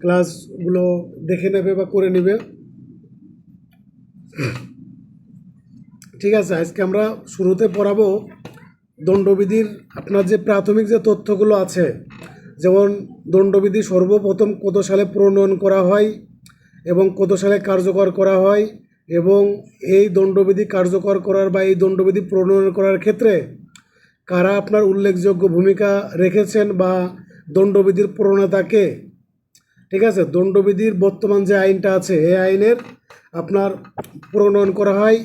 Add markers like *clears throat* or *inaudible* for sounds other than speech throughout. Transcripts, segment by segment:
ক্লাসগুলো দেখে নেবে বা করে নেবে। ঠিক আছে, আজকে আমরা শুরুতে পড়াবো দণ্ডবিধির, আপনার যে প্রাথমিক যে তথ্যগুলো আছে, যেমন দণ্ডবিধি সর্বপ্রথম কত সালে প্রণয়ন করা হয় এবং কত সালে কার্যকর করা হয় এবং এই দণ্ডবিধি কার্যকর করার বা এই দণ্ডবিধি প্রণয়ন করার ক্ষেত্রে কারা আপনার উল্লেখযোগ্য ভূমিকা রেখেছেন বা দণ্ডবিধির প্রণেতাকে ঠিক আছে? দণ্ডবিধির বর্তমান যে আইনটা আছে, এই আইনের আপনার প্রণয়ন করা হয়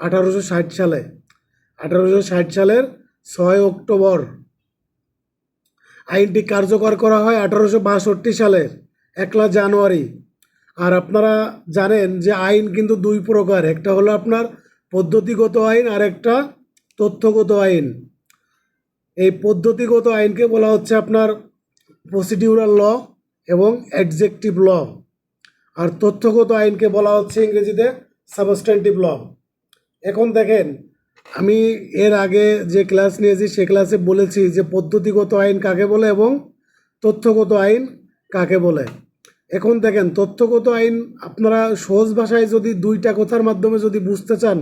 আঠারোশো ষাট সালে। আঠারোশো ষাট সালের ছয় অক্টোবর। আইনটি কার্যকর করা হয় আঠারোশো বাষট্টি সালের একলা জানুয়ারি। আর আপনারা জানেন যে আইন কিন্তু দুই প্রকার, একটা হলো আপনার পদ্ধতিগত আইন আর একটা তথ্যগত আইন। এই পদ্ধতিগত আইনকে বলা হচ্ছে আপনার প্রসিডিউরাল ল এবং অ্যাডজেক্টিভ ল আর তথ্যগত আইনকে বলা হচ্ছে ইংরেজিতে সাবস্ট্যান্টিভ ল এখন দেখেন, আমি এর আগে যে ক্লাস নিয়েছি, সে ক্লাসে বলেছি যে পদ্ধতিগত আইন কাকে বলে এবং তথ্যগত আইন কাকে বলে। এখন দেখেন, তথ্যগত আইন আপনারা সহজ ভাষায় যদি দুইটা কথার মাধ্যমে যদি বুঝতে চান,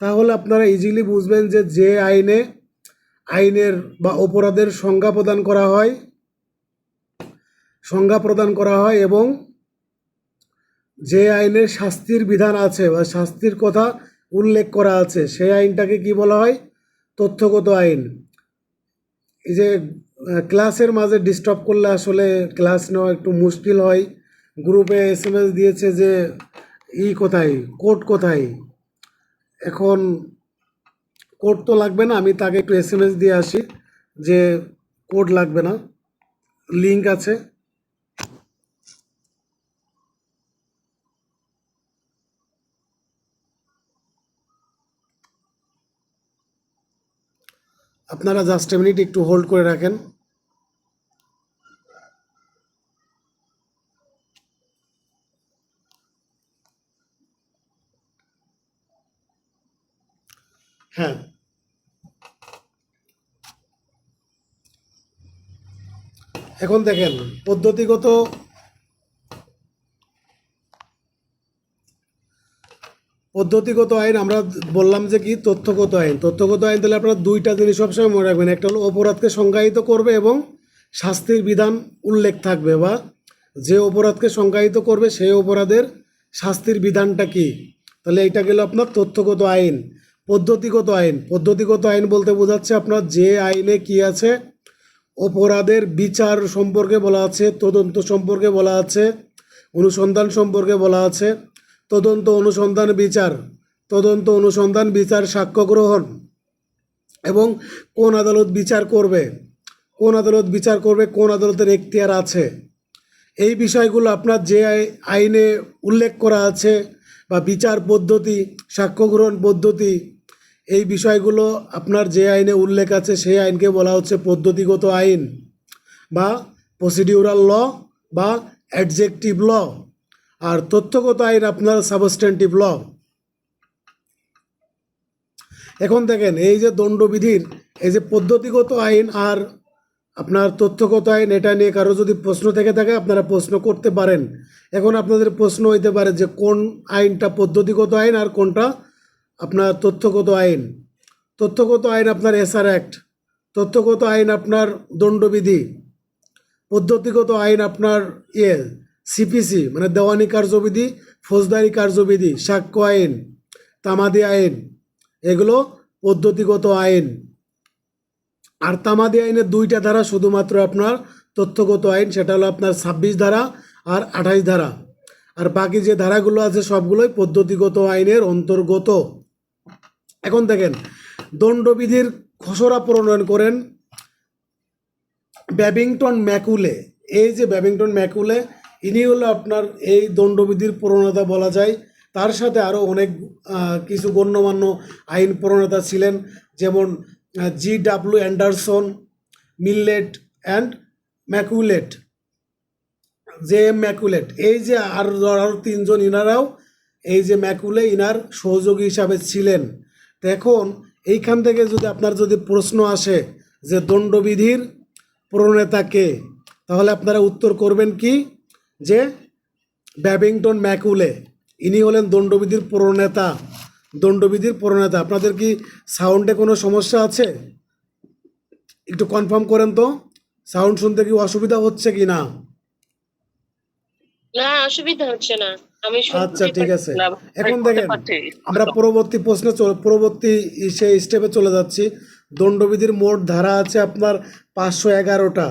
তাহলে আপনারা ইজিলি বুঝবেন যে যে আইনে আইনের বা অপরাধের সংজ্ঞা প্রদান করা হয় সংজ্ঞা প্রদান করা হয় এবং যে আইনের শাস্তির বিধান আছে বা শাস্তির কথা উল্লেখ করা আছে, সেই আইনটাকে কি বলা হয়? তথ্যগত আইন। এই যে ক্লাসের মাঝে ডিস্টার্ব করলে আসলে ক্লাস নেওয়া একটু মুশকিল হয়। গ্রুপে এস এম এস দিয়েছে যে, ই কোথায়? কোড কোথায়? এখন কোড তো লাগবে না, আমি তাকে একটু এস এম এস দিয়ে আসি যে কোড লাগবে না লিঙ্ক আছে। আপনারা জাস্ট এ মিনিট একটু হোল্ড করে রাখেন। হ্যাঁ। এখন দেখেন পদ্ধতিগত পদ্ধতিগত আইন, আমরা বললাম যে কি? তথ্যগত আইন। তথ্যগত আইন তাহলে আপনারা দুইটা জিনিস সবসময় মনে রাখবেন। একটা হলো অপরাধকে সংজ্ঞায়িত করবে এবং শাস্তির বিধান উল্লেখ থাকবে বা যে অপরাধকে সংজ্ঞায়িত করবে সেই অপরাধের শাস্তির বিধানটা কি? তাহলে এটা গেল আপনার তথ্যগত আইন, পদ্ধতিগত আইন। পদ্ধতিগত আইন বলতে বোঝাচ্ছে আপনার যে আইনে কি আছে, অপরাধের বিচার সম্পর্কে বলা আছে, তদন্ত সম্পর্কে বলা আছে, অনুসন্ধান সম্পর্কে বলা আছে তদন্ত অনুসন্ধান বিচার, তদন্ত অনুসন্ধান বিচার সাক্ষ্য গ্রহণ এবং কোন আদালত বিচার করবে, কোন আদালত বিচার করবে, কোন আদালতের এখতিয়ার আছে। এই বিষয়গুলো আপনার যে আই- আইনে উল্লেখ করা আছে বা বিচার পদ্ধতি, সাক্ষ্য গ্রহণ পদ্ধতি, এই বিষয়গুলো আপনার যে আইনে উল্লেখ আছে সেই আইনকে বলা হচ্ছে পদ্ধতিগত আইন বা প্রসিডিউরাল ল বা অ্যাডজেক্টিভ ল আর তথ্যগত আইন আপনার সাবস্ট্যান্টিভ ল এখন দেখেন, এই যে দণ্ডবিধির, এই যে পদ্ধতিগত আইন আর আপনার তথ্যগত আইন, এটা নিয়ে কারও যদি প্রশ্ন থেকে থাকে, আপনারা প্রশ্ন করতে পারেন। এখন আপনাদের প্রশ্ন হইতে পারে যে, কোন আইনটা পদ্ধতিগত আইন আর কোনটা আপনার তথ্যগত আইন? তথ্যগত আইন আপনার এসআর অ্যাক্ট তথ্যগত আইন আপনার দণ্ডবিধি, পদ্ধতিগত আইন আপনার ইয়ে সিপিসি মানে দেওয়ানি কার্যবিধি, ফৌজদারি কার্যবিধি, সাক্ষ্য আইন, তামাদি আইন, এগুলো পদ্ধতিগত আইন। আর তামাদি আইনের দুইটা ধারা শুধুমাত্র আপনার তথ্যগত আইন, সেটা হলো আপনার ছাব্বিশ ধারা আর আঠাইশ ধারা। আর বাকি যে ধারাগুলো আছে সবগুলোই পদ্ধতিগত আইনের অন্তর্গত। এখন দেখেন, দণ্ডবিধির খসড়া প্রণয়ন করেন ব্যাবিংটন ম্যাকুলে। এই যে ব্যাবিংটন ম্যাকুলে ইনি হলো আপনার এই দণ্ডবিধির প্রণেতা বলা যায়। তার সাথে আরও অনেক কিছু গণ্যমান্য আইন প্রণেতা ছিলেন, যেমন G W Anderson, Millett and ম্যাকুলেট। J M ম্যাকুলেট। এই যে আর আরও তিনজন ইনারাও, এই যে ম্যাকুলে ইনার সহযোগী হিসাবে ছিলেন। তো এখন এইখান থেকে যদি আপনার যদি প্রশ্ন আসে যে দণ্ডবিধির প্রণেতা কে, তাহলে আপনারা উত্তর করবেন কি? যে ব্যাবিংটন ম্যাকুলে ইনি হলেন দণ্ডবিধির প্রণেতা দণ্ডবিধির প্রণেতা আপনাদের কি সাউন্ডে কোনো সমস্যা আছে? একটু কনফার্ম করেন তো সাউন্ড শুনতে কি অসুবিধা হচ্ছে কি না? না অসুবিধা হচ্ছে না। আমি আচ্ছা ঠিক আছে। এখন দেখেন আমরা পরবর্তী প্রশ্নে পরবর্তী সেই স্টেপে চলে যাচ্ছি। দণ্ডবিধির মোট ধারা আছে আপনার পাঁচশো এগারোটা।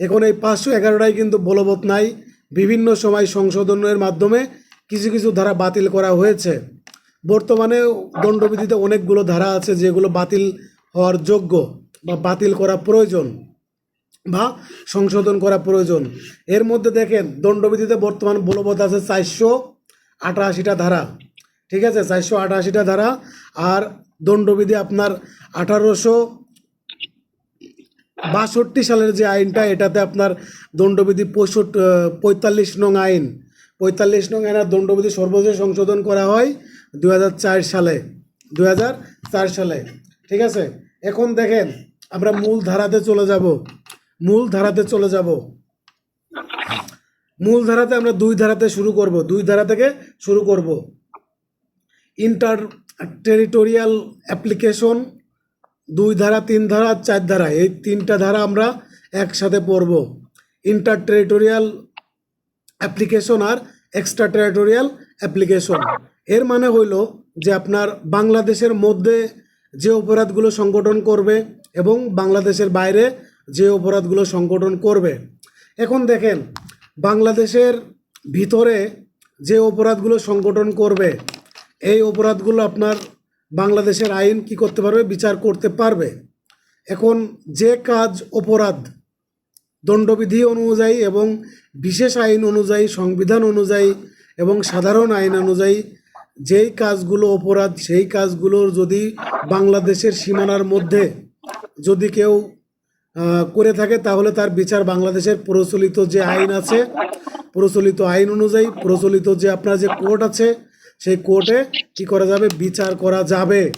এখন এই পাঁচশো এগারোটাই কিন্তু বলবৎ নাই। বিভিন্ন সময় সংশোধনের মাধ্যমে কিছু কিছু ধারা বাতিল করা হয়েছে। বর্তমানে দণ্ডবিধিতে অনেকগুলো ধারা আছে যেগুলো বাতিল হওয়ার যোগ্য বা বাতিল করা প্রয়োজন বা সংশোধন করা প্রয়োজন। এর মধ্যে দেখেন, দণ্ডবিধিতে বর্তমান বলবৎ আছে চারশো আটাশিটা ধারা। ঠিক আছে? চারশো আটাশিটা ধারা। আর দণ্ডবিধি আপনার আঠারোশো বাষট্টি সালের যে আইনটা, এটাতে আপনার দণ্ডবিধি পঁয়ষট্টি পঁয়তাল্লিশ নং আইন। পঁয়তাল্লিশ নং আইনের দণ্ডবিধি সর্বশেষ সংশোধন করা হয় দু হাজার চার সালে। দু হাজার চার সালে। ঠিক আছে? এখন দেখেন, আমরা মূল ধারাতে চলে যাব। মূল ধারাতে চলে যাব। মূল ধারাতে আমরা দুই ধারাতে শুরু করব। দুই ধারা থেকে শুরু করব। ইন্টার টেরিটোরিয়াল অ্যাপ্লিকেশন দুই ধারা, তিন ধারা, চার ধারা, এই তিনটা ধারা আমরা একসাথে পড়ব। ইন্টার টেরিটোরিয়াল অ্যাপ্লিকেশন আর এক্সট্রা টেরিটোরিয়াল অ্যাপ্লিকেশন এর মানে হইল যে আপনার বাংলাদেশের মধ্যে যে অপরাধগুলো সংগঠন করবে এবং বাংলাদেশের বাইরে যে অপরাধগুলো সংগঠন করবে। এখন দেখেন, বাংলাদেশের ভিতরে যে অপরাধগুলো সংগঠন করবে, এই অপরাধগুলো আপনার বাংলাদেশের আইন কি করতে পারবে, বিচার করতে পারবে? এখন যে কাজ অপরাধ, দণ্ডবিধি অনুযায়ী এবং বিশেষ আইন অনুযায়ী, সংবিধান অনুযায়ী এবং সাধারণ আইন অনুযায়ী যেই কাজগুলো অপরাধ, সেই কাজগুলোর যদি বাংলাদেশের সীমানার মধ্যে যদি কেউ করে থাকে, তাহলে তার বিচার বাংলাদেশের প্রচলিত যে আইন আছে, প্রচলিত আইন অনুযায়ী, প্রচলিত যে আপনার যে কোর্ট আছে সেই কোর্টে কি করা যাবে? বিচার করা যাবে।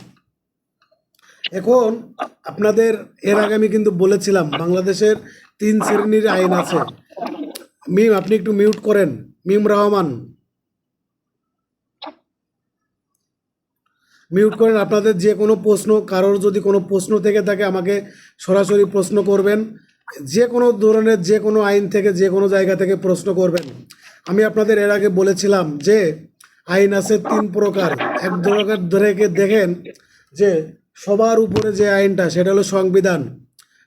এখন আপনাদের এর আগে আমি কিন্তু বলেছিলাম, বাংলাদেশের তিন শ্রেণির আইন আছে। মিম, আপনি একটু মিউট করেন। মিম রহমান। মিউট করেন। আপনাদের যে কোনো প্রশ্ন, কারোর যদি কোনো প্রশ্ন থেকে থাকে, আমাকে সরাসরি প্রশ্ন করবেন। যে কোনো ধরনের যে কোনো আইন থেকে, যে কোনো জায়গা থেকে প্রশ্ন করবেন। আমি আপনাদের এর আগে বলেছিলাম যে আইন আছে তিন প্রকার। এক প্রকার ধরে দেখেন যে সবার উপরে যে আইনটা, সেটা হলো সংবিধান।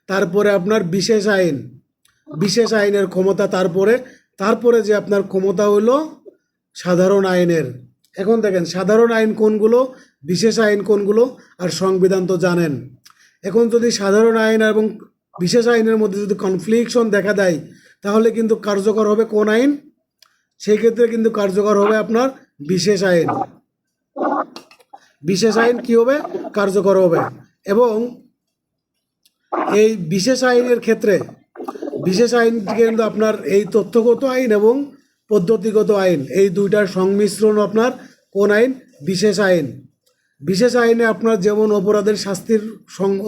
তারপরে আপনার বিশেষ আইন। বিশেষ আইনের ক্ষমতা তারপরে তারপরে যে আপনার ক্ষমতা হলো সাধারণ আইনের। এখন দেখেন, সাধারণ আইন কোনগুলো, বিশেষ আইন কোনগুলো, আর সংবিধান তো জানেন। এখন যদি সাধারণ আইন এবং বিশেষ আইনের মধ্যে যদি কনফ্লিকশন দেখা দেয়, তাহলে কিন্তু কার্যকর হবে কোন আইন? সেই ক্ষেত্রে কিন্তু কার্যকর হবে আপনার বিশেষ আইন। বিশেষ আইন কি হবে? কার্যকর হবে। এবং এই বিশেষ আইনের ক্ষেত্রে, বিশেষ আইন কিন্তু আপনার এই তথ্যগত আইন এবং পদ্ধতিগত আইন, এই দুইটার সংমিশ্রণ আপনার কোন আইন? বিশেষ আইন। বিশেষ আইনে আপনার যেমন অপরাধের শাস্তির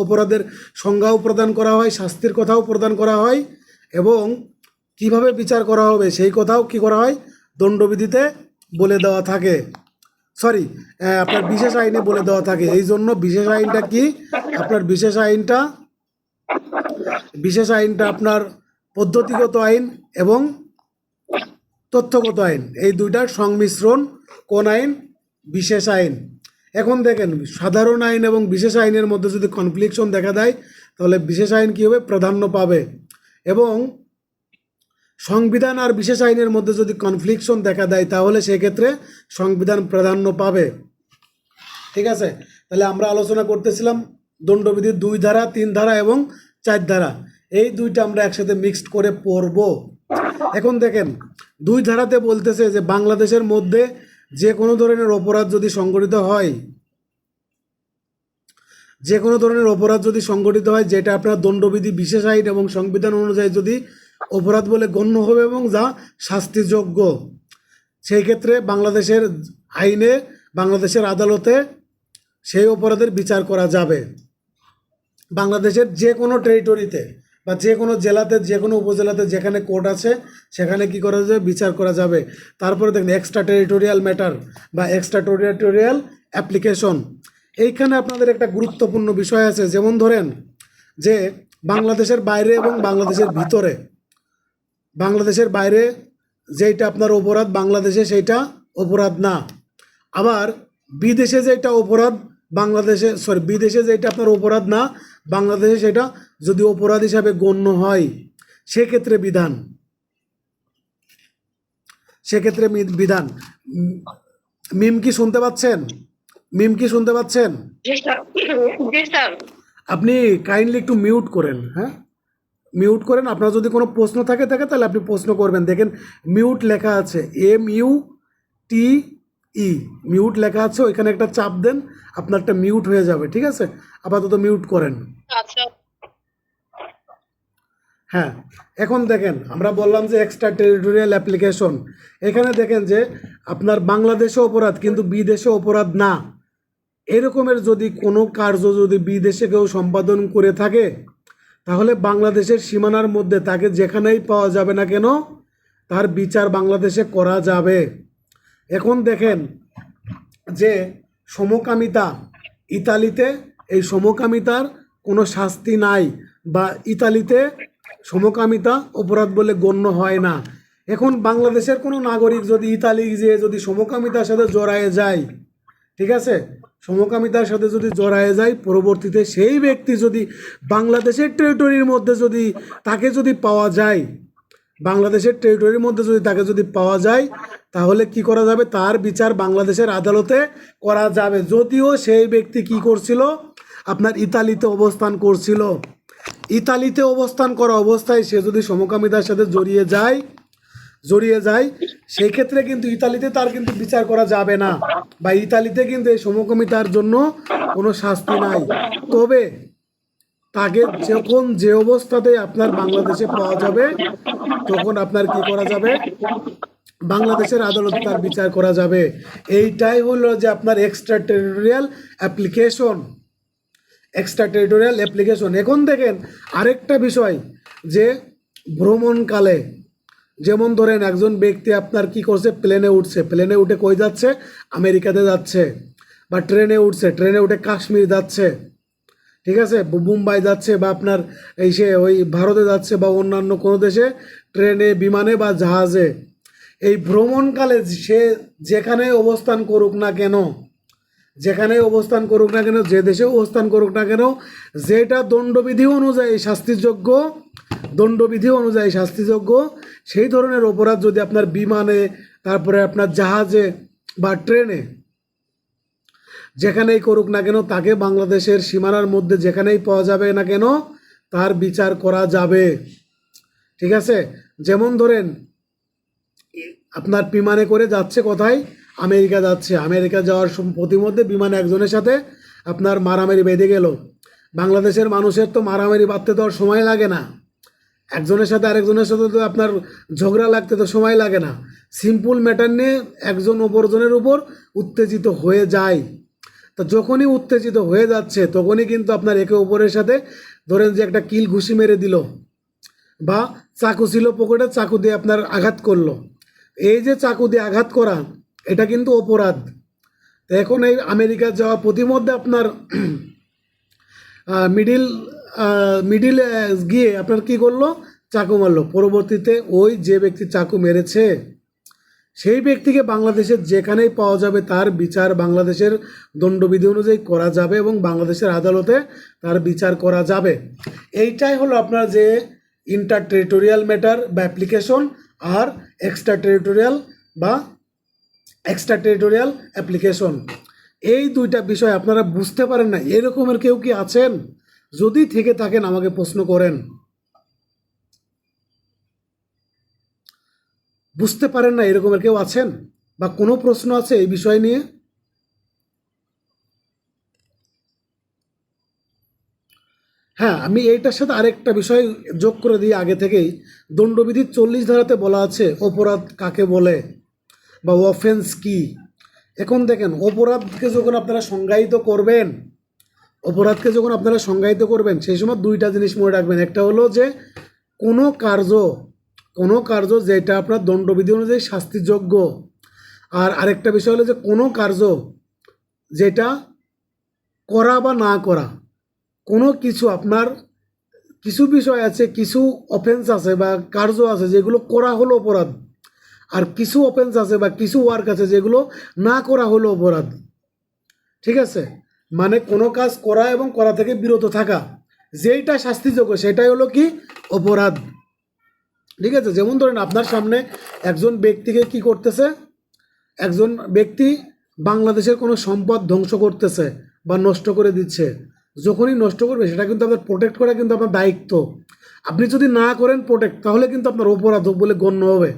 অপরাধের সংজ্ঞাও প্রদান করা হয়, শাস্তির কথাও প্রদান করা হয়, এবং কীভাবে বিচার করা হবে সেই কথাও কি করা হয়? দণ্ডবিধিতে বলে দেওয়া থাকে। সরি আপনার বিশেষ আইনে বলে দেওয়া থাকে। এই জন্য বিশেষ আইনটা কি? আপনার বিশেষ আইনটা বিশেষ আইনটা আপনার পদ্ধতিগত আইন এবং তথ্যগত আইন। এই দুইটার সংমিশ্রণ কোন আইন? বিশেষ আইন। এখন দেখেন, সাধারণ আইন এবং বিশেষ আইনের মধ্যে যদি কনফ্লিকশন দেখা দেয়, তাহলে বিশেষ আইন কী হবে? প্রাধান্য পাবে। এবং সংবিধান আর বিশেষ আইনের মধ্যে যদি কনফ্লিকশন দেখা দেয়, তাহলে সেক্ষেত্রে সংবিধান প্রাধান্য পাবে। ঠিক আছে? তাহলে আমরা আলোচনা করতেছিলাম দণ্ডবিধির দুই ধারা, তিন ধারা এবং চার ধারা। এই দুইটা আমরা একসাথে মিক্সড করে পড়ব। এখন দেখেন, দুই ধারাতে বলতেছে যে বাংলাদেশের মধ্যে যে কোনো ধরনের অপরাধ যদি সংগঠিত হয়, যে কোনো ধরনের অপরাধ যদি সংগঠিত হয়, যেটা আপনার দণ্ডবিধি, বিশেষ আইন এবং সংবিধান অনুযায়ী যদি অপরাধ বলে গণ্য হবে এবং যা শাস্তিযোগ্য। সেই ক্ষেত্রে বাংলাদেশের আইনে, বাংলাদেশের আদালতে সেই অপরাধের বিচার করা যাবে। বাংলাদেশের যে কোনো টেরিটরিতে বা যে কোনো জেলাতে, যে কোনো উপজেলাতে যেখানে কোর্ট আছে, সেখানে কি করা যাবে? বিচার করা যাবে। তারপরে দেখেন এক্সট্রা টেরিটোরিয়াল ম্যাটার বা এক্সট্রা টেরিটোরিয়াল অ্যাপ্লিকেশন এইখানে আপনাদের একটা গুরুত্বপূর্ণ বিষয় আছে। যেমন ধরেন যে বাংলাদেশের বাইরে এবং বাংলাদেশের ভিতরে বাংলাদেশের বাইরে যেইটা আপনার অপরাধ বাংলাদেশে সেইটা অপরাধ না। আবার বিদেশে যেটা অপরাধ বাংলাদেশে সরি বিদেশে যেটা আপনার অপরাধ না বাংলাদেশে সেটা যদি অপরাধ হিসাবে গণ্য হয় সেক্ষেত্রে বিধান। সেক্ষেত্রে বিধান। মিম কি শুনতে পাচ্ছেন? মিম কি শুনতে পাচ্ছেন? আপনি কাইন্ডলি একটু মিউট করেন হ্যাঁ? মিউট করেন। আপনার যদি কোনো প্রশ্ন থাকে থাকে তাহলে আপনি প্রশ্ন করবেন। দেখেন মিউট লেখা আছে M U T E. Mute লেখা আছে ওইখানে একটা চাপ দেন আপনারটা মিউট হয়ে যাবে ঠিক আছে? আপাতত মিউট করেন। আচ্ছা। হ্যাঁ এখন দেখেন আমরা বললাম যে এক্সট্রা টেরিটোরিয়াল অ্যাপ্লিকেশন এখানে দেখেন যে আপনার বাংলাদেশে অপরাধ কিন্তু বিদেশে অপরাধ না। এরকমের যদি কোনো কার্য যদি বিদেশে কেউ সম্পাদন করে থাকে তাহলে বাংলাদেশের সীমানার মধ্যে তাকে যেখানেই পাওয়া যাবে না কেন, তার বিচার বাংলাদেশে করা যাবে। এখন দেখেন যে সমকামিতা ইতালিতে, এই সমকামিতার কোনো শাস্তি নাই বা ইতালিতে সমকামিতা অপরাধ বলে গণ্য হয় না। এখন বাংলাদেশের কোনো নাগরিক যদি ইতালি যে যদি সমকামিতার সাথে জড়ায়ে যায় ঠিক আছে? সমকামিতার সাথে যদি জড়ায়ে যায়, পরবর্তীতে সেই ব্যক্তি যদি বাংলাদেশের টেরিটরির মধ্যে যদি তাকে যদি পাওয়া যায়, বাংলাদেশের টেরিটরির মধ্যে যদি তাকে যদি পাওয়া যায়, তাহলে কি করা যাবে? তার বিচার বাংলাদেশের আদালতে করা যাবে। যদিও সেই ব্যক্তি কি করছিল? আপনার ইতালিতে অবস্থান করছিল। ইতালিতে অবস্থান করা অবস্থায় সে যদি সমকামিতার সাথে জড়িয়ে যায় জড়িয়ে যায়, সেই ক্ষেত্রে কিন্তু ইতালিতে তার কিন্তু বিচার করা যাবে না বা ইতালিতে কিন্তু এই সমকামিতার জন্য কোনো শাস্তি নাই। তবে তাকে যখন যে অবস্থাতে আপনার বাংলাদেশে পাওয়া যাবে, তখন আপনার কি করা যাবে? বাংলাদেশের আদালতে তার বিচার করা যাবে। এইটাই হলো যে আপনার extra territorial application extra territorial application এখন দেখেন আরেকটা বিষয় যে ভ্রমণকালে যেমন ধরেন একজন ব্যক্তি আপনার কি করছে? প্লেনে উঠছে। প্লেনে উঠে কই যাচ্ছে? আমেরিকাতে যাচ্ছে। বা ট্রেনে উঠছে। ট্রেনে উঠে কাশ্মীর যাচ্ছে। ঠিক আছে? মুম্বাই যাচ্ছে বা আপনার এই সে ওই ভারতে যাচ্ছে বা অন্যান্য কোনো দেশে ট্রেনে বিমানে বা জাহাজে। এই ভ্রমণকালে সে যেখানে অবস্থান করুক না কেন যেখানে অবস্থান করুক না কেন, যে দেশে অবস্থান করুক না কেন, যেটা দণ্ডবিধি অনুযায়ী শাস্তিযোগ্য, দণ্ডবিধি অনুযায়ী শাস্তিযোগ্য, সেই ধরনের অপরাধ যদি আপনার বিমানে, তারপরে আপনার জাহাজে বা ট্রেনে যেখানেই করুক না কেন, তাকে বাংলাদেশের সীমানার মধ্যে যেখানেই পাওয়া যাবে না কেন, তার বিচার করা যাবে। ঠিক আছে? যেমন ধরেন, আপনার বিমানে করে যাচ্ছে কোথায়? আমেরিকা যাচ্ছে। আমেরিকা যাওয়ার প্রতিমধ্যে বিমানে একজনের সাথে আপনার মারামারি বেঁধে গেল। বাংলাদেশের মানুষের তো মারামারি বাঁধতে তো আর সময় লাগে না। একজনের সাথে আরেকজনের সাথে তো আপনার ঝগড়া লাগতে তো সময় লাগে না। সিম্পল ম্যাটার নিয়ে একজন অপরজনের উপর উত্তেজিত হয়ে যায়। তো যখনই উত্তেজিত হয়ে যাচ্ছে, তখনই কিন্তু আপনার একে অপরের সাথে ধরেন যে একটা কিল ঘুষি মেরে দিল বা চাকু ছিল পকেটে, চাকু দিয়ে আপনার আঘাত করল। এই যে চাকু দিয়ে আঘাত করা এটা কিন্তু অপরাধ। তো এখন এই আমেরিকা যাওয়া প্রতিমধ্যে আপনার *clears throat* মিডিল মিডিল গিয়ে আপনার কি করল? চাকু মারলো। পরবর্তীতে ওই যে ব্যক্তি চাকু মেরেছে, সেই ব্যক্তিকে বাংলাদেশের যেখানেই পাওয়া যাবে তার বিচার বাংলাদেশের দণ্ডবিধি অনুযায়ী করা যাবে এবং বাংলাদেশের আদালতে তার বিচার করা যাবে। এইটাই হলো আপনার যে ইন্টার টেরিটোরিয়াল ম্যাটার বা অ্যাপ্লিকেশন আর এক্সট্রা টেরিটোরিয়াল বা এক্সট্রা টেরিটোরিয়াল অ্যাপ্লিকেশন এই দুইটা বিষয় আপনারা বুঝতে পারেন না, এরকমের কেউ কি আছেন? যদি থেকে থাকেন, আমাকে প্রশ্ন করেন। বুঝতে পারেন না এরকমের কেউ আছেন? বা কোনো প্রশ্ন আছে এই বিষয় নিয়ে? হ্যাঁ আমি এইটার সাথে আরেকটা বিষয় যোগ করে দিই আগে থেকেই। দণ্ডবিধির চল্লিশ ধারাতে বলা আছে, অপরাধ কাকে বলে? বা অফেন্স কি? এখন দেখেন, অপরাধকে যখন আপনারা সংজ্ঞায়িত করবেন, অপরাধকে যখন আপনারা সংজ্ঞায়িত করবেন, সেই সময় দুইটা জিনিস মনে রাখবেন। একটা হলো যে, কোনো কার্য কোনো কার্য যেটা আপনার দণ্ডবিধি অনুযায়ী শাস্তিযোগ্য। আর আরেকটা বিষয় হলো যে, কোনো কার্য যেটা করা বা না করা, কোনো কিছু আপনার, কিছু বিষয় আছে, কিছু অফেন্স আছে বা কার্য আছে যেগুলো করা হলো অপরাধ আর কিছু অফেন্স আছে বা কিছু ওয়ার্ক আছে যেগুলো না করা হলো অপরাধ। ঠিক আছে? মানে কোনো কাজ করা এবং করা থেকে বিরত থাকা, যেইটা শাস্তিযোগ্য, সেটাই হলো কি? অপরাধ। ঠিক আছে? যেমন ধরেন আপনার সামনে একজন ব্যক্তিকে কি করতেছে? একজন ব্যক্তি বাংলাদেশের কোনো সম্পদ ধ্বংস করতেছে বা নষ্ট করে দিচ্ছে। যখনই নষ্ট করবে, সেটা কিন্তু আপনার প্রোটেক্ট করা কিন্তু আপনার দায়িত্ব। আপনি যদি না করেন প্রোটেক্ট তাহলে কিন্তু আপনার অপরাধ বলে গণ্য হবে।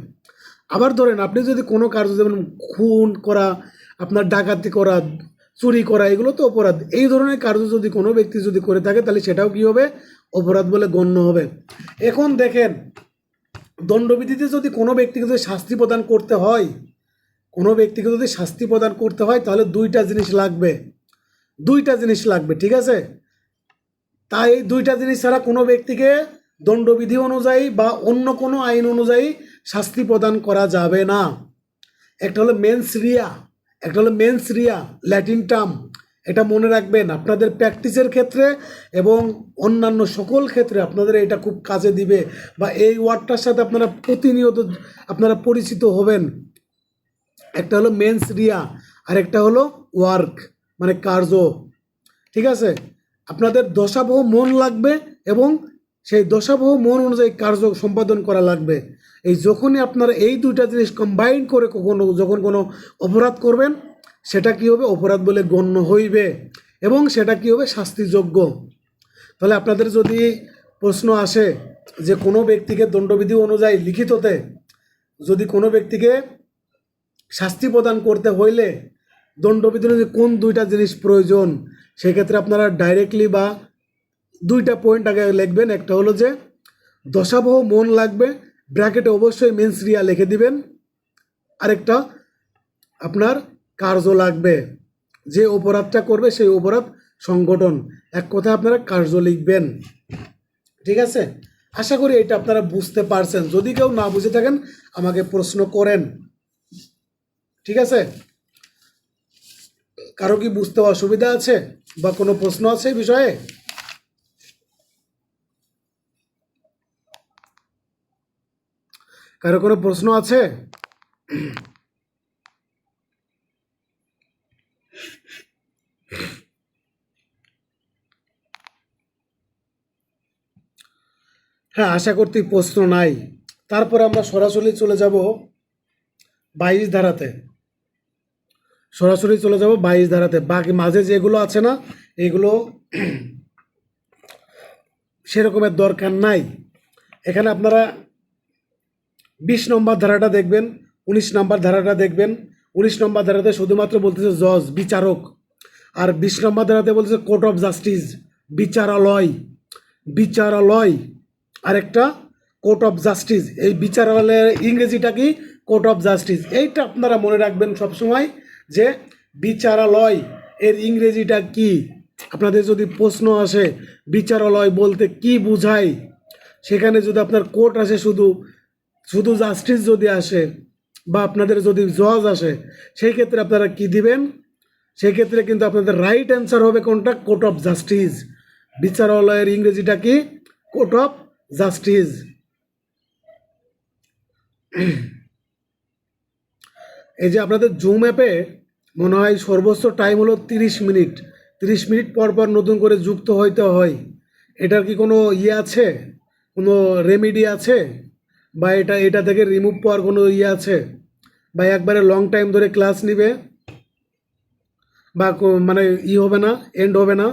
আবার ধরেন আপনি যদি কোনো কার্য যেমন খুন করা, আপনার ডাকাতি করা, চুরি করা, এগুলো তো অপরাধ। এই ধরনের কার্য যদি কোনো ব্যক্তি যদি করে থাকে, তাহলে সেটাও কি হবে? অপরাধ বলে গণ্য হবে। এখন দেখেন, দণ্ডবিধিতে যদি কোনো ব্যক্তিকে যদি শাস্তি প্রদান করতে হয়, কোনো ব্যক্তিকে যদি শাস্তি প্রদান করতে হয়, তাহলে দুইটা জিনিস লাগবে। দুইটা জিনিস লাগবে, ঠিক আছে? তাই দুইটা জিনিস ছাড়া কোনো ব্যক্তিকে দণ্ডবিধি অনুযায়ী বা অন্য কোনো আইন অনুযায়ী শাস্তি প্রদান করা যাবে না। একটা হলো মেন্স রিয়া, একটা হলো মেন্স রিয়া, ল্যাটিন টার্ম। এটা মনে রাখবেন, আপনাদের প্র্যাকটিসের ক্ষেত্রে এবং অন্যান্য সকল ক্ষেত্রে আপনাদের এটা খুব কাজে দিবে বা এই ওয়ার্ডটার সাথে আপনারা প্রতিনিয়ত, আপনারা পরিচিত হবেন। একটা হলো মেন্স রিয়া, আর একটা হলো ওয়ার্ক মানে কার্য। ঠিক আছে? আপনাদের দশাবহ মন লাগবে এবং সেই দশাবহ মন অনুযায়ী কার্য সম্পাদন করা লাগবে। এই যখনই আপনারা এই দুইটা জিনিস কম্বাইন করে কখনো যখন কোনো অপরাধ করবেন, সেটা কি হবে? অপরাধ বলে গণ্য হইবে এবং সেটা কি হবে? শাস্তিযোগ্য। তাহলে আপনাদের যদি প্রশ্ন আসে যে কোনো ব্যক্তিকে দণ্ডবিধি অনুযায়ী লিখিততে যদি কোনো ব্যক্তিকে শাস্তি প্রদান করতে হইলে দণ্ডবিধি অনুযায়ী কোন দুইটা জিনিস প্রয়োজন, সেক্ষেত্রে আপনারা ডাইরেক্টলি বা দুইটা পয়েন্ট আগে লিখবেন। একটা হলো যে দশাবহ মন লাগবে ব্র্যাকেটে অবশ্যই মেন্স রিয়া লিখে দিবেন। আরেকটা, আপনার কার্য লাগবে। যে অপরাধটা করবে, সেই অপরাধ সংগঠন। এক কথায় আপনারা কার্য লিখবেন। ঠিক আছে? আশা করি এটা আপনারা বুঝতে পারছেন। যদি কেউ না বুঝে থাকেন, আমাকে প্রশ্ন করেন। ঠিক আছে? কারও কি বুঝতে অসুবিধা আছে বা কোনো প্রশ্ন আছে বিষয়ে? কারও কোনো প্রশ্ন আছে? হ্যাঁ আশা করতে প্রশ্ন নাই। তারপর আমরা সরাসরি চলে যাব বাইশ ধারাতে। সরাসরি চলে যাব বাইশ ধারাতে। বাকি মাঝে যেগুলো আছে না, এগুলো সেরকমের দরকার নাই। এখানে আপনারা বিশ নম্বর ধারাটা দেখবেন, উনিশ নম্বর ধারাটা দেখবেন। উনিশ নম্বর ধারাতে শুধুমাত্র বলতেছে জজ, বিচারক। আর বিশ নম্বর ধারাতে বলতেছে কোর্ট অফ জাস্টিস, বিচারালয়। বিচারালয়, আরেকটা কোর্ট অফ জাস্টিস। এই বিচারালয়ের ইংরেজিটা কি? Court of justice. এইটা আপনারা মনে রাখবেন সবসময় যে বিচারালয় এর ইংরেজিটা কি? আপনাদের যদি প্রশ্ন আসে, বিচারালয় বলতে কি বোঝায়? সেখানে যদি আপনার কোর্ট আসে শুধু শুধু জাস্টিস যদি আসে বা আপনাদের যদি জজ আসে, সেই ক্ষেত্রে আপনারা কি দিবেন? সেই ক্ষেত্রে কিন্তু আপনাদের রাইট অ্যান্সার হবে কোনটা? কোর্ট অফ জাস্টিস বিচারালয়ের ইংরেজিটা কি? কোর্ট অফ জাস্টিস এই যে আপনাদের জুম অ্যাপে মনে হয় সর্বোচ্চ টাইম হলো তিরিশ মিনিট। তিরিশ মিনিট পর পর নতুন করে যুক্ত হইতে হয়। এটার কি কোনো ইয়ে আছে? কোনো রেমেডি আছে? বা এটা এটা থেকে রিমুভ পাওয়ার কোনো ইয়ে আছে? বা একবারে লং টাইম ধরে ক্লাস নিবে? বা মানে ই হবে না এন্ড হবে না?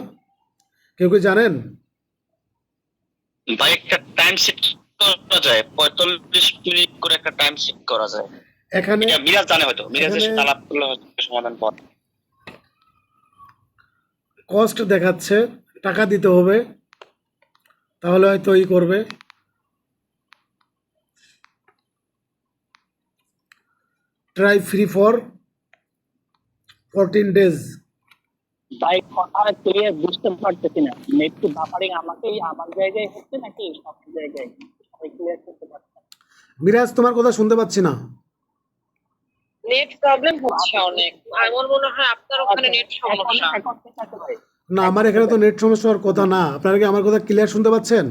কেউ কি জানেন? ভাই একটা টাইম সেট করা যায় পঁয়তাল্লিশ মিনিট করে একটা টাইম সেট করা যায়। এখানে মিরাজ জানে হয়তো মিরাজের সাথে আলাপ করলে হয়তো সমাধান পথ কস্ট দেখাচ্ছে টাকা দিতে হবে তাহলে হয়তো ই করবে। Try free for fourteen days তাই কথা ক্লিয়ার বুঝতে পারতেছি না। নেট কি বাফারিং আমাকেই আমার জায়গায় হচ্ছে নাকি সব জায়গায়? সবাই ক্লিয়ার করতে পারছে। মিরাজ তোমার কথা শুনতে পাচ্ছি না। নেট প্রবলেম হচ্ছে অনেক। আমার মনে হয় আপনার ওখানে নেট সমস্যা। ভাই না আমার এখানে তো নেট সমস্যা হওয়ার কথা না। আপনারা কি আমার কথা ক্লিয়ার শুনতে পাচ্ছেন?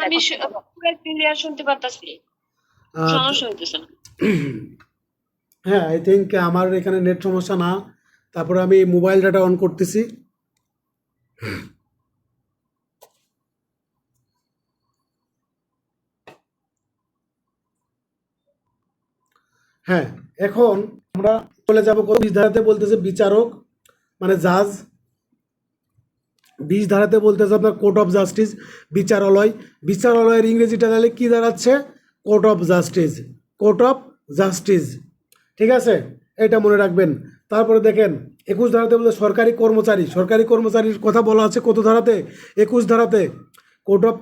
আমি পুরো ক্লিয়ার শুনতে পারতাছি আহ, সমস্যা হইতেছে না *clears throat* হ্যাঁ আই থিঙ্ক আমার এখানে নেট সমস্যা না। তারপরে আমি মোবাইল ডাটা অন করতেছি। হ্যাঁ এখন আমরা চলে যাব বিষ ধারাতে বলতেছে বিচারক মানে জাজ। বিষ ধারাতে বলতেছে আপনার কোর্ট অফ জাস্টিস বিচারালয়। বিচারালয়ের ইংরেজিটা তাহলে কী দাঁড়াচ্ছে? Court of justice, court of justice. ঠিক আছে? এটা মনে রাখবেন। তারপরে দেখেন, একুশ ধারাতে বলতে সরকারি কর্মচারী, সরকারি কর্মচারীর কথা বলা আছে কত ধারাতে? একুশ ধারাতে। কোর্ট অফ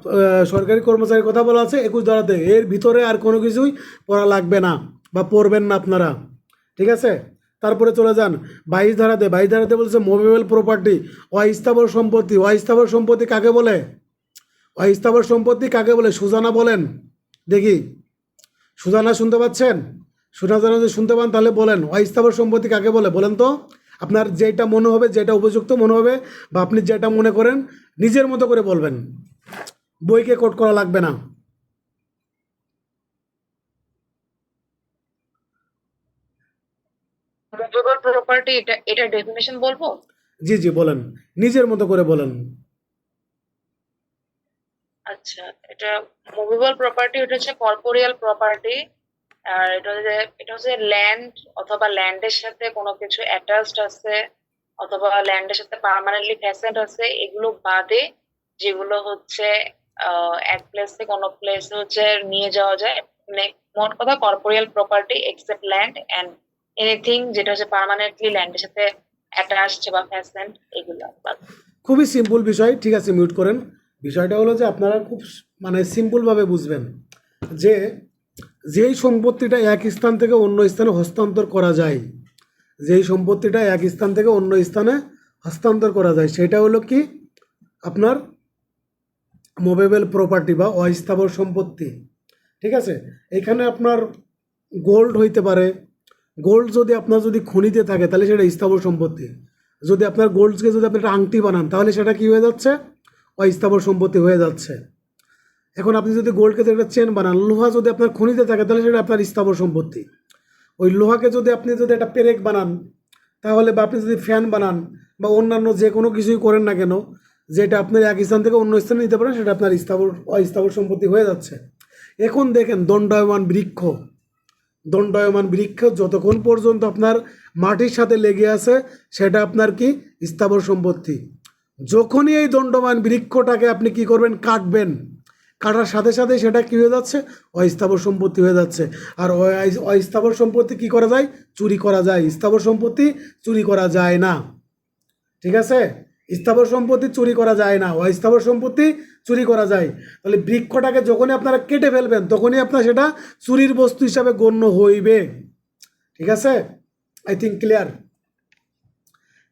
সরকারি কর্মচারীর কথা বলা আছে একুশ ধারাতে। এর ভিতরে আর কোনো কিছুই পড়া লাগবে না বা পড়বেন না আপনারা। ঠিক আছে? তারপরে চলে যান, বাইশ ধারাতে। বাইশ ধারাতে বলছে মোবাইল প্রপার্টি অস্থাবর সম্পত্তি। অস্থাবর সম্পত্তি কাকে বলে? অস্থাবর সম্পত্তি কাকে বলে? সুজানা বলেন। দেখি সুজানা শুনতে পাচ্ছেন? সুজানা যদি শুনতে পান তাহলে বলেন। অস্থাবর সম্পত্তি কাকে বলে? বলেন তো। আপনার যেটা মনে হবে যেটা উপযুক্ত মনে হবে বা আপনি যেটা মনে করেন নিজের মতো করে বলবেন। বইকে কোট করা লাগবে না। প্রপার্টি এটা এটা ডেফিনেশন বলব? জি জি বলেন। নিজের মতো করে বলেন। আচ্ছা এটা মুভেবল প্রপার্টি এটা হচ্ছে কর্পোরিয়াল প্রপার্টি আর এটা হচ্ছে এটা হচ্ছে ল্যান্ড অথবা ল্যান্ডের সাথে কোনো কিছু অ্যাটাচড আছে, অথবা ল্যান্ডের সাথে পার্মানেন্টলি ফ্যাসেন্ট আছে, এগুলো বাদে যেগুলো হচ্ছে এক প্লেস থেকে অন্য প্লেসে হচ্ছে নিয়ে যাওয়া যায় মানে মোট কথা corporeal property except land and anything যেটা হচ্ছে পার্মানেন্টলি ল্যান্ডের সাথে অ্যাটাচড বা ফ্যাসেন্ট এগুলো। খুবই সিম্পল বিষয়, ঠিক আছে মিউট করেন বিষয়টা হলো যে আপনারা খুব মানে সিম্পলভাবে বুঝবেন যে যেই সম্পত্তিটা এক স্থান থেকে অন্য স্থানে হস্তান্তর করা যায়, যেই সম্পত্তিটা এক স্থান থেকে অন্য স্থানে হস্তান্তর করা যায়, সেটা হলো কি? আপনার মুভেবল প্রপার্টি বা অস্থাবর সম্পত্তি, ঠিক আছে? এখানে আপনার গোল্ড হইতে পারে গোল্ড যদি আপনার যদি খনিতে থাকে তাহলে সেটা স্থাবর সম্পত্তি, যদি আপনার গোল্ডকে যদি আপনি একটা আংটি বানান তাহলে সেটা কি হয়ে যাচ্ছে? অস্থাবর সম্পত্তি হয়ে যাচ্ছে। এখন আপনি যদি গোল্ডকে একটা চেন বানান, লোহা যদি আপনার খনিতে থাকে, তাহলে সেটা আপনার স্থাবর সম্পত্তি। ওই লোহাকে যদি আপনি যদি একটা পেরেক বানান, তাহলে বা আপনি যদি ফ্যান বানান, বা অন্যান্য যে কোনো কিছুই করেন না কেন, যেটা আপনার এক স্থান থেকে অন্য স্থানে নিতে পারেন, সেটা আপনার স্থাবর, অস্থাবর সম্পত্তি হয়ে যাচ্ছে। এখন দেখেন দণ্ডায়মান বৃক্ষ। দণ্ডায়মান বৃক্ষ যতক্ষণ পর্যন্ত আপনার মাটির সাথে লেগে আছে, সেটা আপনার কি? স্থাবর সম্পত্তি। যখনই এই দণ্ডমান বৃক্ষটাকে আপনি কি করবেন? কাটবেন। কাটার সাথে সাথে সেটা কী হয়ে যাচ্ছে? অস্থাবর সম্পত্তি হয়ে যাচ্ছে। আর অস্থাবর সম্পত্তি কি করা যায়? চুরি করা যায়। স্থাবর সম্পত্তি চুরি করা যায় না। ঠিক আছে? স্থাবর সম্পত্তি চুরি করা যায় না। অস্থাবর সম্পত্তি চুরি করা যায়। তাহলে বৃক্ষটাকে যখনই আপনারা কেটে ফেলবেন, তখনই আপনার সেটা চুরির বস্তু হিসাবে গণ্য হইবে। ঠিক আছে? আই থিঙ্ক ক্লিয়ার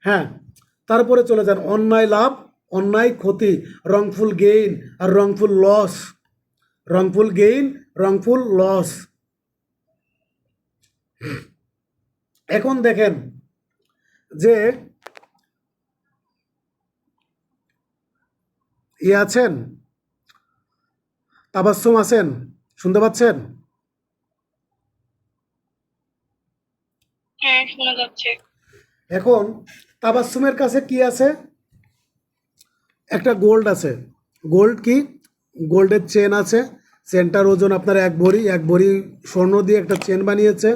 হ্যাঁ। তারপরে চলে যান অন্যায় লাভ অন্যায় ক্ষতি রংফুল গেইন আর wrongful loss wrongful gain wrongful loss এখন দেখেন যে ই আছেন তাবাসুম আছেন শুনতে পাচ্ছেন? হ্যাঁ শোনা যাচ্ছে। এখন তাবাসুমের কাছে কি আছে? একটা গোল্ড আছে। গোল্ড কি? গোল্ডের চেন আছে। চেনটার ওজন আপনার এক ভরি এক ভরি স্বর্ণ দিয়ে একটা চেন বানিয়েছে।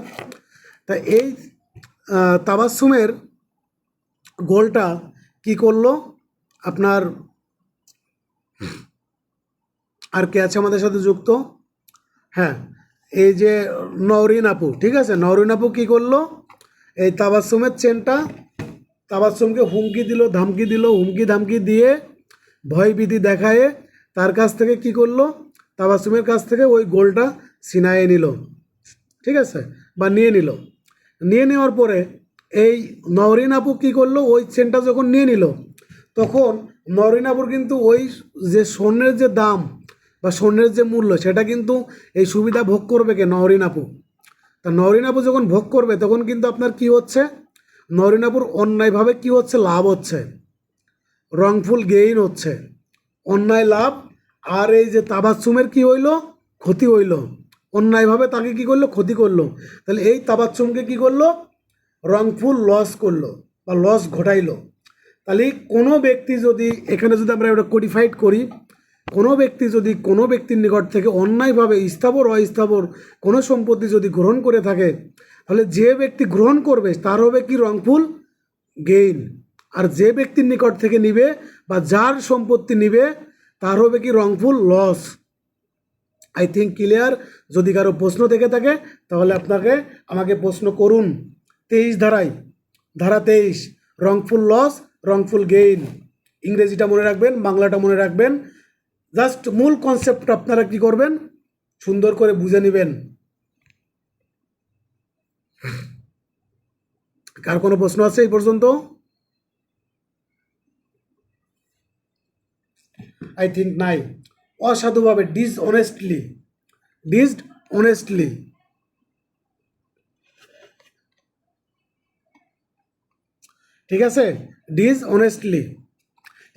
তা এই তাবাসুমের গোলটা কি করল? আপনার আর কে আছে আমাদের সাথে যুক্ত? হ্যাঁ এই যে নওরিন আপু, ঠিক আছে? নওরিন আপু কী করল? এই তাবাসুমের চেনটা তাবাসুমকে হুমকি দিল, ধামকি দিল, হুমকি ধামকি দিয়ে ভয়ভীতি দেখায়ে তার কাছ থেকে কি করল? তাবাসুমের কাছ থেকে ওই গোলটা ছিনায়ে নিল। ঠিক আছে? বা নিয়ে নিল। নিয়ে নেওয়ার পরে এই নরিন আপু কী করল? ওই চেনটা যখন নিয়ে নিল, তখন নরিন আপুর কিন্তু ওই যে স্বর্ণের যে দাম বা স্বর্ণের যে মূল্য, সেটা কিন্তু এই সুবিধা ভোগ করবে কে নরিন আপু? তা নরিন আপু যখন ভোগ করবে, তখন কিন্তু আপনার কি হচ্ছে? নরিন আপুর অন্যায়ভাবে কি হচ্ছে? লাভ হচ্ছে। রংফুল গেইন হচ্ছে। অন্যায় লাভ আর এই যে তাবাচ্ছুমের কি হইল? ক্ষতি হইল। অন্যায়ভাবে তাকে কি করল? ক্ষতি করল। তাহলে এই তাবাচ্ছুমকে কি করল? রংফুল লস করল বা লস ঘটাইলো। তাহলে কোনো ব্যক্তি যদি এখানে যদি আমরা এটা কোডিফাইড করি, কোনো ব্যক্তি যদি কোনো ব্যক্তির নিকট থেকে অন্যায়ভাবে স্থাবর, অস্থাবর কোনো সম্পত্তি যদি গ্রহণ করে থাকে তাহলে যে ব্যক্তি গ্রহণ করবে, তার হবে কি রংফুল গেইন আর যে ব্যক্তির নিকট থেকে নিবে বা যার সম্পত্তি নিবে, তার হবে কি wrongful loss I think clear যদি কারও প্রশ্ন থেকে থাকে, তাহলে আপনাকে, আমাকে প্রশ্ন করুন। তেইশ ধারায়, ধারা তেইশ রংফুল লস রংফুল গেইন ইংরেজিটা মনে রাখবেন, বাংলাটা মনে রাখবেন। জাস্ট মূল কনসেপ্ট আপনারা কি করবেন? সুন্দর করে বুঝে নেবেন। কার কোনো প্রশ্ন আছে এই পর্যন্ত? আই থিঙ্ক নাই। অসাধুভাবে ডিসঅনেস্টলি ডিসড অনেস্টলি ঠিক আছে? ডিসঅনেস্টলি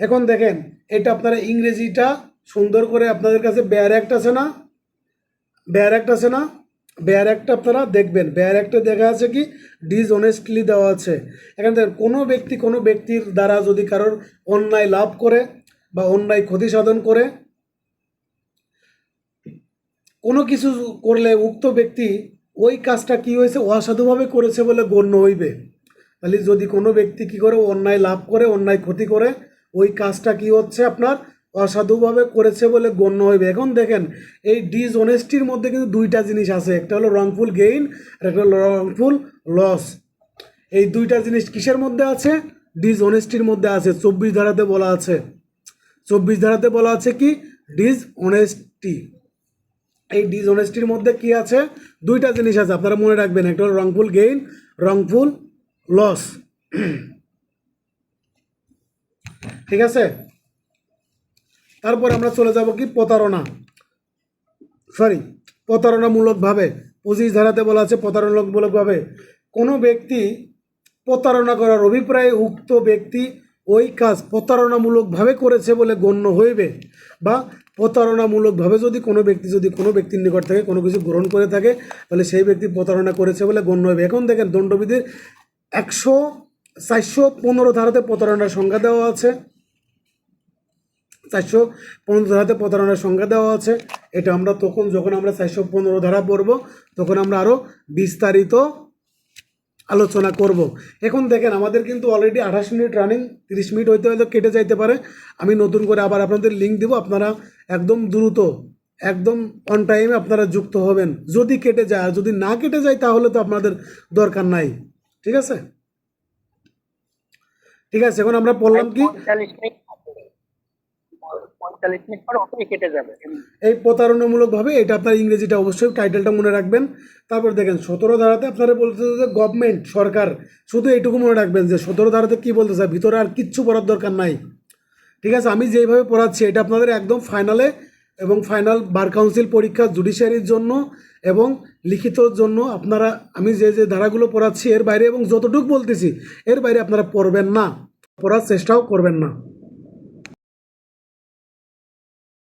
এখন দেখেন, এটা আপনারা ইংরেজিটা সুন্দর করে আপনাদের কাছে বেয়ার আছে না? বেয়ার আছে না? বেয়ার একটা আপনারা দেখবেন। বেয়ার একটা দেখা আছে কি? ডিসঅনেস্টলি দেওয়া আছে। এখানে দেখেন, কোনো ব্যক্তি কোনো ব্যক্তির দ্বারা যদি কারোর অন্যায় লাভ করে বা অন্যায় ক্ষতি সাধন করে, কোনো কিছু করলে উক্ত ব্যক্তি ওই কাজটা কি হয়েছে? অসাধুভাবে করেছে বলে গণ্য হইবে। তাহলে যদি কোনো ব্যক্তি কি করে অন্যায় লাভ করে, অন্যায় ক্ষতি করে, ওই কাজটা কি হচ্ছে আপনার? অসাধুভাবে করেছে বলে গণ্য হইবে। এখন দেখেন, এই ডিসঅনেস্টির মধ্যে কিন্তু দুইটা জিনিস আছে। একটা হলো রংফুল গেইন আর একটা হলো রংফুল লস এই দুইটা জিনিস কিসের মধ্যে আছে? ডিসঅনেস্টির মধ্যে আছে। চব্বিশ ধারাতে বলা আছে। চব্বিশ ধারাতে বলা আছে কি? ডিসঅনেস্টি এই ডিসঅনেস্টির মধ্যে কি আছে? দুইটা জিনিস আছে। আপনারা মনে রাখবেন, একটা হলো রংফুল গেইন রংফুল লস ঠিক আছে? তারপর আমরা চলে যাব কি প্রতারণা। সরি প্রতারণামূলকভাবে। পঁচিশ ধারাতে বলা আছে প্রতারণামূলকভাবে। কোনো ব্যক্তি প্রতারণা করার অভিপ্রায়ে উক্ত ব্যক্তি ওই কাজ প্রতারণামূলকভাবে করেছে বলে গণ্য হইবে বা প্রতারণামূলকভাবে যদি কোনো ব্যক্তি যদি কোনো ব্যক্তির নিকট থেকে কোনো কিছু গ্রহণ করে থাকে, তাহলে সেই ব্যক্তি প্রতারণা করেছে বলে গণ্য হইবে। এখন দেখেন দণ্ডবিধির একশো, চারশো পনেরো ধারাতে প্রতারণার সংজ্ঞা দেওয়া আছে। চারশো পনেরো ধারাতে প্রতারণার সংজ্ঞা দেওয়া আছে। এটা আমরা তখন যখন আমরা চারশো পনেরো ধারা পড়ব, তখন আমরা আরও বিস্তারিত আলোচনা করব। এখন দেখেন, আমাদের কিন্তু অলরেডি আঠাশ মিনিট রানিং তিরিশ মিনিট হইতে হয়তো কেটে যাইতে পারে। আমি নতুন করে আবার আপনাদের লিঙ্ক দিব, আপনারা একদম দ্রুত, একদম অন টাইমে আপনারা যুক্ত হবেন। যদি কেটে যায়, আর যদি না কেটে যায়, তাহলে তো আপনাদের দরকার নাই। ঠিক আছে? ঠিক আছে, এখন আমরা বললাম কি? পঁয়তাল্লিশ মিনিট পর কেটে যাবে। এই প্রতারণামূলকভাবে এটা আপনার ইংরেজিটা অবশ্যই টাইটেলটা মনে রাখবেন। তারপর দেখেন, সতেরো ধারাতে আপনারা বলতে যে গভর্নমেন্ট সরকার, শুধু এইটুকু মনে রাখবেন যে সতেরো ধারাতে কী বলতে চায় ভিতরে আর কিচ্ছু পড়ার দরকার নাই। ঠিক আছে, আমি যেইভাবে পড়াচ্ছি, এটা আপনাদের একদম ফাইনালে এবং ফাইনাল বার কাউন্সিল পরীক্ষা জুডিশিয়ারির জন্য এবং লিখিতর জন্য আপনারা, আমি যে যে ধারাগুলো পড়াচ্ছি এর বাইরে এবং যতটুকু বলতেছি, এর বাইরে আপনারা পড়বেন না, পড়ার চেষ্টাও করবেন না।